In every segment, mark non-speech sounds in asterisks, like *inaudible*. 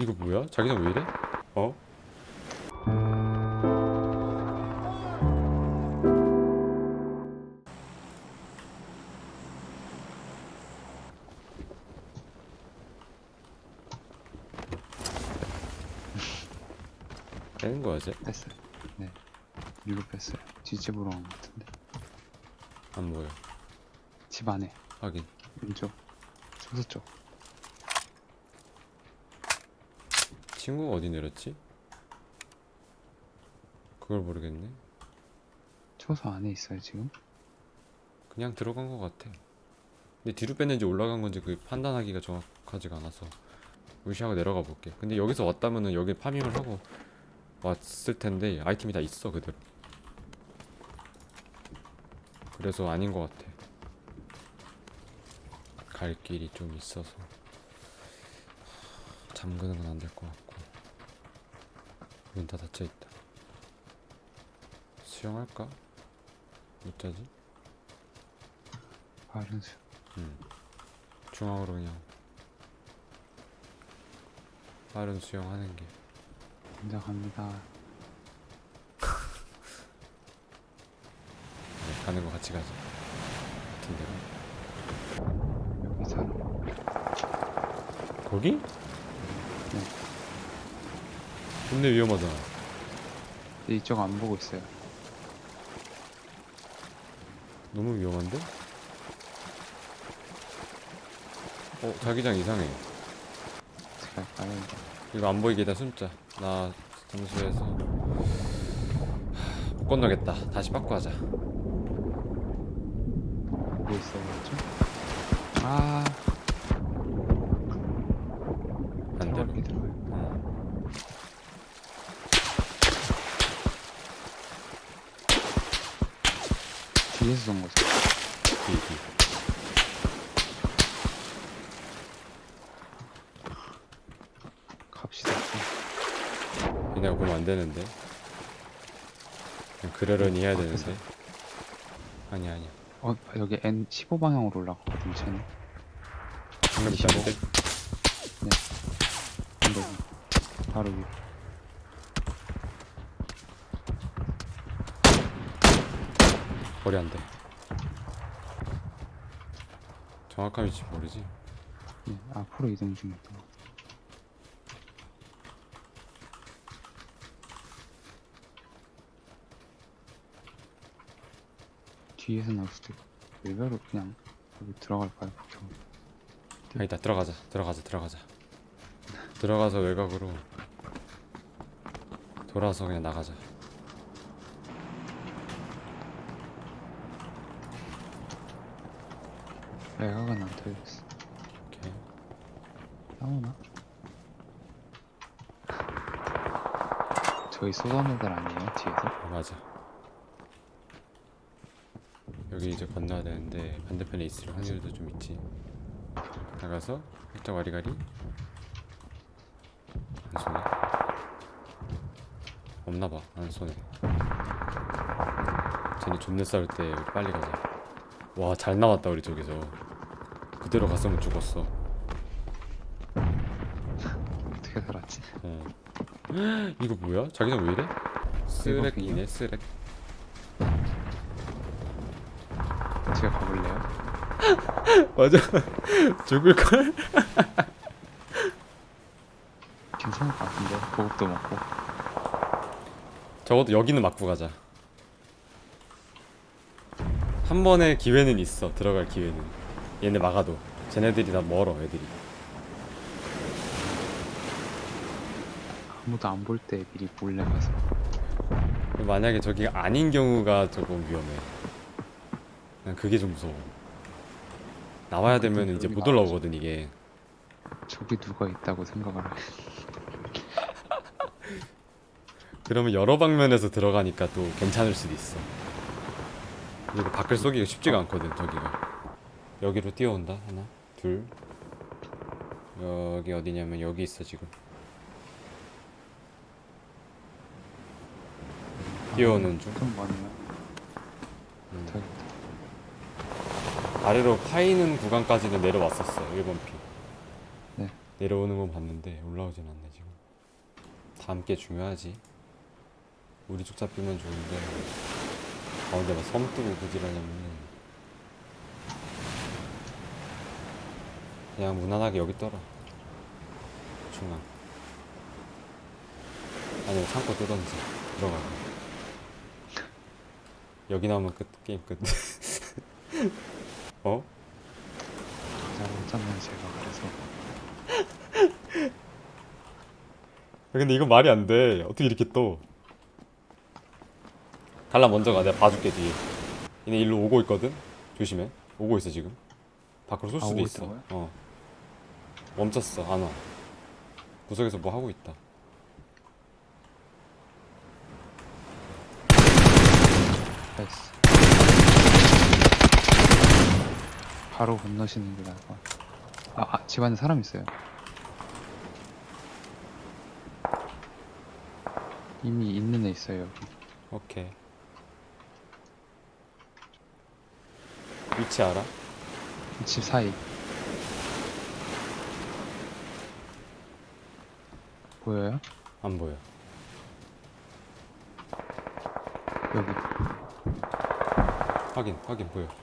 이거 뭐야? 자기장 왜 이래? 어? 빼는 거야 쟤? 뺐어요. 네. 밀고 뺐어요. 뒷집으로 온 것 같은데. 안 보여 집 안에. 확인 왼쪽. 소수 쪽. 친구가 어디 내렸지? 그걸 모르겠네. 초소 안에 있어요, 지금? 그냥 들어간 것 같아. 근데 뒤로 뺐는지 올라간 건지 그 판단하기가 정확하지가 않아서 무시하고 내려가 볼게. 근데 여기서 왔다면은 여기 파밍을 하고 왔을 텐데 아이템이 다 있어 그대로. 그래서 아닌 것 같아. 갈 길이 좀 있어서 잠그는 건 안 될 것 같고 문 다 닫혀 있다 수영할까? 못 자지? 빠른 수. 음. 중앙으로 그냥 빠른 수영하는 게 먼저 갑니다. *laughs* 네, 가는 거 같이 가자 같은 데로 여기 사람. 거기? 존내 위험하잖아 근데 이쪽 안 보고 있어요. 너무 위험한데? 어 자기장 이상해 제가. 이거 안 보이게 다 숨자 나 잠수해서 하, 못 건너겠다 다시 바꿔 하자 뭐 있어요, 왼쪽? 아, 반대로 들어갈게, 들어가요. 음. 뒤에서 쏜 거죠. 뒤, 뒤. 갑시다. 얘네가 보면 안 되는데 그냥 그러려니 해야. 되는데 아니 아니야 어, 여기 N 15 방향으로 올라가거든요, 쟤는. 방금 있다는데 근데 바로 위. 거리 안돼 정확한 위치 모르지 네, 앞으로 이동 같아요. 뒤에서 나올 수도 있고 외벽으로 그냥 여기 들어갈까요? 보통 아니다 들어가자 들어가자 들어가자 들어가서 외곽으로 돌아서 그냥 나가자 외곽은 안 털렸어. 오케이 나오나? 저희 쏘던 애들 아니에요? 뒤에서? 어, 맞아. 여기 이제 건너야 되는데 반대편에 있을 확률도 좀 있지. 나가서 살짝 와리가리. 안 쏘네. 없나봐 안 쏘네. 쟤네 존내 싸울 때 우리 빨리 가자 와 잘 나왔다 우리 저기서 그대로 갔으면 죽었어 어떻게 살았지? 어. *gasps* 이거 뭐야? 자기장 왜 이래? 쓰레기네 쓰레 제가 가볼래요? *laughs* 맞아 *laughs* 죽을걸? 괜찮을 것 같은데 보급도 먹고 적어도 여기는 맞고 가자 한 번의 기회는 있어. 들어갈 기회는. 얘네 막아도. 쟤네들이 다 멀어 애들이. 아무도 안 볼 때 미리 몰래 가서. 만약에 저기 아닌 경우가 조금 위험해. 난 그게 좀 무서워. 나와야 되면 이제 못 올라오거든 이게. 저기 누가 있다고 생각을 해 *laughs* 그러면 여러 방면에서 들어가니까 또 괜찮을 수도 있어. 그리고 밖을 쏘기가 쉽지가 않거든 저기가. 여기로 뛰어온다 하나, 둘. 여기 어디냐면 여기 있어 지금. 뛰어오는 중. 좀 음. 아래로 파이는 구간까지는 내려왔었어 1번 피. 네. 내려오는 건 봤는데 올라오진 않네 지금 다음 게 중요하지 우리 쪽 잡히면 좋은데 가운데 막 섬 뜨고 그지라냐면 그냥 무난하게 여기 떠라 중앙 아니면 창고 뜨던지 들어가 여기 나오면 끝 게임 끝 *laughs* 어? 잘했잖아요 제가 그래서 야, 근데 이건 말이 안 돼. 어떻게 이렇게 떠? 달라 먼저 가. 내가 봐줄게 뒤에. 얘네 일로 오고 있거든. 조심해. 오고 있어 지금. 밖으로 쏠 아, 수도 오고 있어. 있다고요? 어. 멈췄어. 안 와. 구석에서 뭐 하고 있다. 나이스 바로 건너시는 게 나을 것 같아 아, 아 집 안에 사람 있어요 이미 있는 애 있어요 여기 오케이. 위치 알아? 집 사이 보여요? 안 보여. 여기 확인, 확인 보여.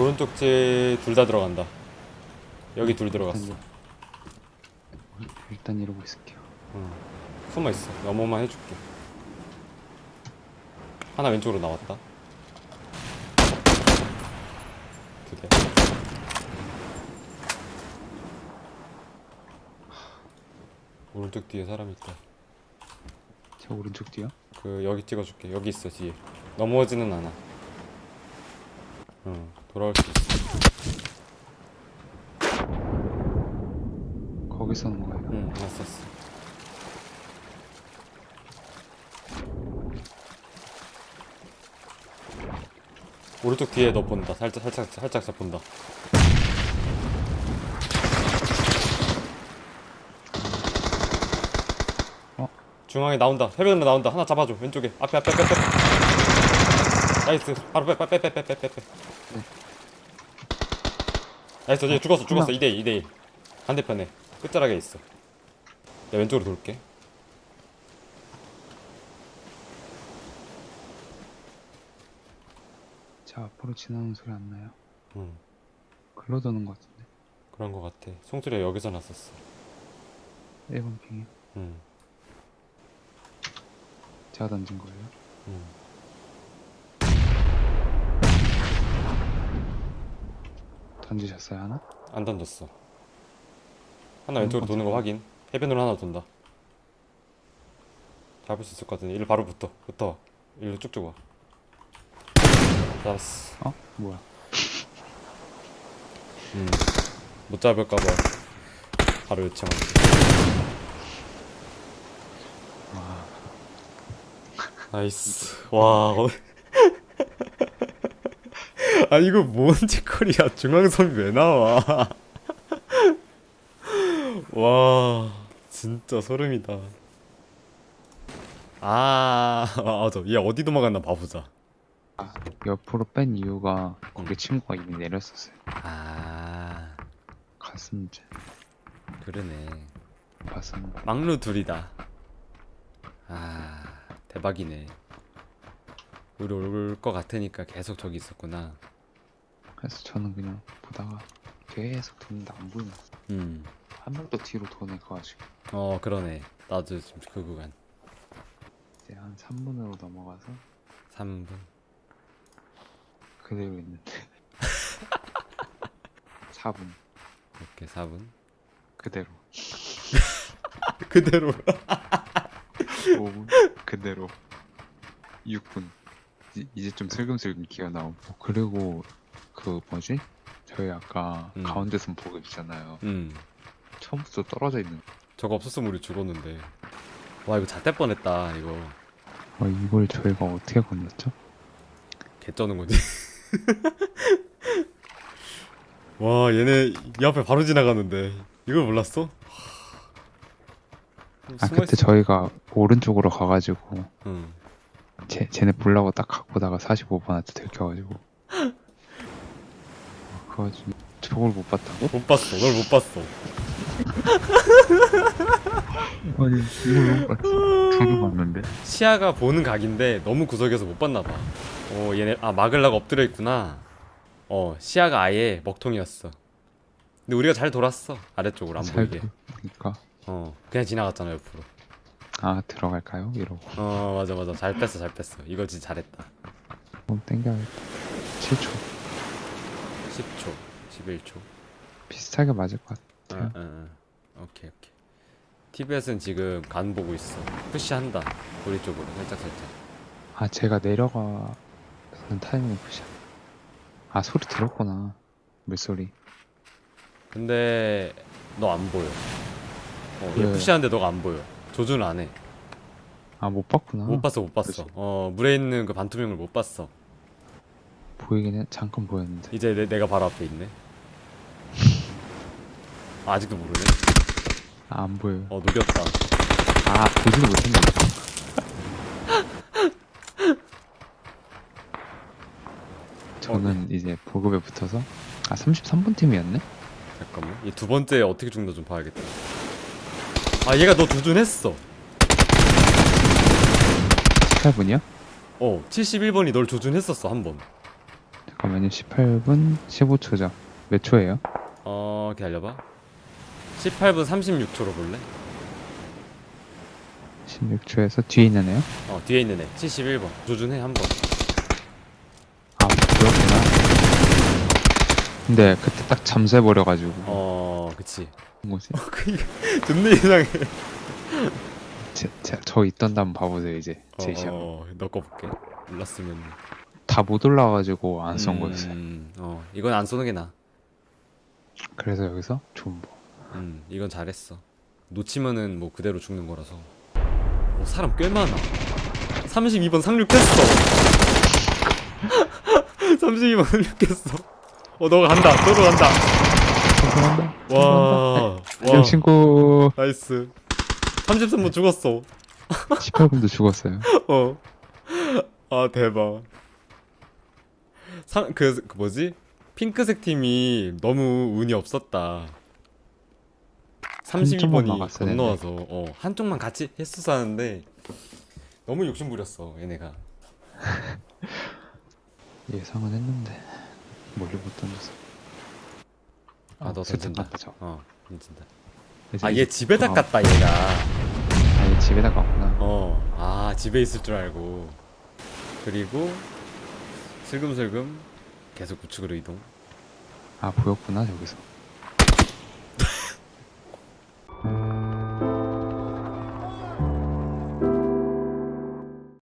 오른쪽 집 둘 다 들어간다. 여기 둘 들어갔어. 일단, 이러고 있을게요 응. 숨어 있어. 넘어만 해줄게. 하나 왼쪽으로 나왔다. 두 대. 오른쪽 뒤에 사람 있다. 저 오른쪽 뒤요? 그 여기 찍어줄게. 여기 있어 뒤에. 넘어지는 않아. 응. 돌아올 수 있어. 거기 서는 거예요 응. 왔었어. 오른쪽 뒤에 너 본다. 살짝 살짝 살짝 잘 본다. 어? 중앙에 나온다. 해변으로 나온다. 하나 잡아줘. 왼쪽에. 앞에 앞에 앞에 앞에. 나이스. 바로 빼 빼 빼 빼 빼 빼 빼. 네. 나이스. 이제 죽었어. 죽었어. 하나. 2대 2 2대 2. 반대편에 끝자락에 있어. 내가 왼쪽으로 돌게. 저 앞으로 지나는 소리 안 나요 응. 글로 도는 것 같은데 그런 거 같아. 송소리가 여기서 났었어. 1번 핑이 응. 제가 던진 거예요 응. 던지셨어요 하나? 안 던졌어. 하나 왼쪽으로 도는 거 확인. 해변으로 하나 돈다. 잡을 수 있을 것 같은데. 일로 바로 붙어. 붙어. 일로 쭉쭉 와. 잡았어. 어? 뭐야 음. 못 잡을까봐 바로 요청한. 와 나이스. 와. 어... 아 이거 뭔 짓거리야? 중앙선이 왜 나와? *laughs* 와 진짜 소름이다. 아 맞아. 얘 어디 도망갔나 봐보자. 아, 옆으로 뺀 이유가 거기 음. 친구가 이미 내렸었어요 아 갔습니다 그러네. 봤습니다 막루 둘이다. 아 대박이네. 우리 올 것 같으니까 계속 저기 있었구나. 그래서 저는 그냥 보다가 계속 도는데 안 보이는 거예요 음. 한 명도 뒤로 도네 가가지고 어 그러네. 나도 지금 그 구간. 이제 한 3분으로 넘어가서 3분. 그대로 있는데 *laughs* 4분 오케이 4분. 그대로 *laughs* 그대로. 5분 그대로 6분 이, 이제 좀 슬금슬금 기어 나오고 그리고 그 뭐지 저희 아까 음. 가운데 선 보고 있잖아요 음. 처음부터 떨어져 있는 저거 없었으면 우리 죽었는데. 와 이거 잣대 뻔했다 이거. 어, 이걸 저희가 어떻게 건넜죠? 개 쩌는 거지. *laughs* 와 얘네 이 앞에 바로 지나가는데 이걸 몰랐어? 아 그때 저희가 오른쪽으로 가가지고 응. 쟤, 쟤네 보려고 딱 갖고 다가 45번한테 들켜가지고 아, 그거 가지고 저걸 못 봤다고? 못 봤어. 널못 봤어. 아니 이걸 못 봤어 두개 봤는데 시야가 보는 각인데 너무 구석에서 못 봤나 봐. 어, 얘네 아 막으려고 엎드려 있구나. 어, 시야가 아예 먹통이었어. 근데 우리가 잘 돌았어. 아래쪽으로 안 잘 보이게. 보니까 어, 그냥 지나갔잖아 옆으로. 아 들어갈까요? 이러고 어, 맞아 맞아. 잘 뺐어. 잘 뺐어. 이거 진짜 잘했다. 좀 땡겨야겠다 7초 10초, 11초. 비슷하게 맞을 것 같아 응, 응, 응. 오케이, 오케이. TBS는 지금 간 보고 있어. 푸시한다. 우리 쪽으로 살짝 살짝. 아 제가 내려가는 타이밍 푸시 아 소리 들었구나 물소리 근데 너 안 보여. 어, 얘 왜? 푸시하는데 너가 안 보여. 조준을 안 해. 아 못 봤구나 못 봤어, 못 봤어. 그치. 어, 물에 있는 그 반투명을 못 봤어. 보이긴 해 잠깐 보였는데 이제 내, 내가 바로 앞에 있네. 아, *laughs* 아직도 모르네. 아, 안 보여요 어, 녹였다. 아 보지도 못했네 *laughs* 저는 이제 보급에 붙어서 아 33번 팀이었네? 잠깐만. 얘 두 번째 어떻게 죽나 좀 봐야겠다. 아, 얘가 너 조준했어. 18분이요? 어, 71번이 널 조준했었어, 한 번. 잠깐만요 18분 15초죠 몇 초예요? 어, 기다려봐. 18분 36초로 볼래? 16초에서 뒤에 있는 애요? 어, 뒤에 있는 애. 71번. 조준해, 한 번. 아 그렇구나 근데 그때 딱 잠수해버려가지고 어, 그치. 뭐지? *laughs* 그니까, 존나 이상해. 제, 제, 저 있던 데 한번 봐보세요 이제 제 시합 어, 너거 볼게. 몰랐으면. 다 못 올라와가지고 안 쏜 거였어요 음, 어, 이건 안 쏘는 게 나아. 그래서 여기서 존버 음, 이건 잘했어. 놓치면은 뭐 그대로 죽는 거라서. 어, 사람 꽤 많아. 32번 상륙했어. *laughs* 32번 상륙했어. 어, 너가 간다. 너도 간다. 죄송합니다 와, 와, 친구 나이스. 33번 죽었어. *laughs* 18분도 죽었어요 어. 아, 대박. 상, 그, 그 뭐지? 핑크색 팀이 너무 운이 없었다. 한쪽만 32번이 막았어야 건너와서, 어, 한쪽만 같이 했어서 하는데, 너무 욕심 부렸어, 얘네가. *laughs* 예상은 했는데 멀리 못 던졌어 아, 너 던진다. 저 어, 던진다. 아, 얘 집에다 돌아가- 갔다, 얘가. 아, 얘 집에다 갔구나 어, 아, 집에 있을 줄 알고. 그리고, 슬금슬금, 계속 우측으로 이동. 아 보였구나 저기서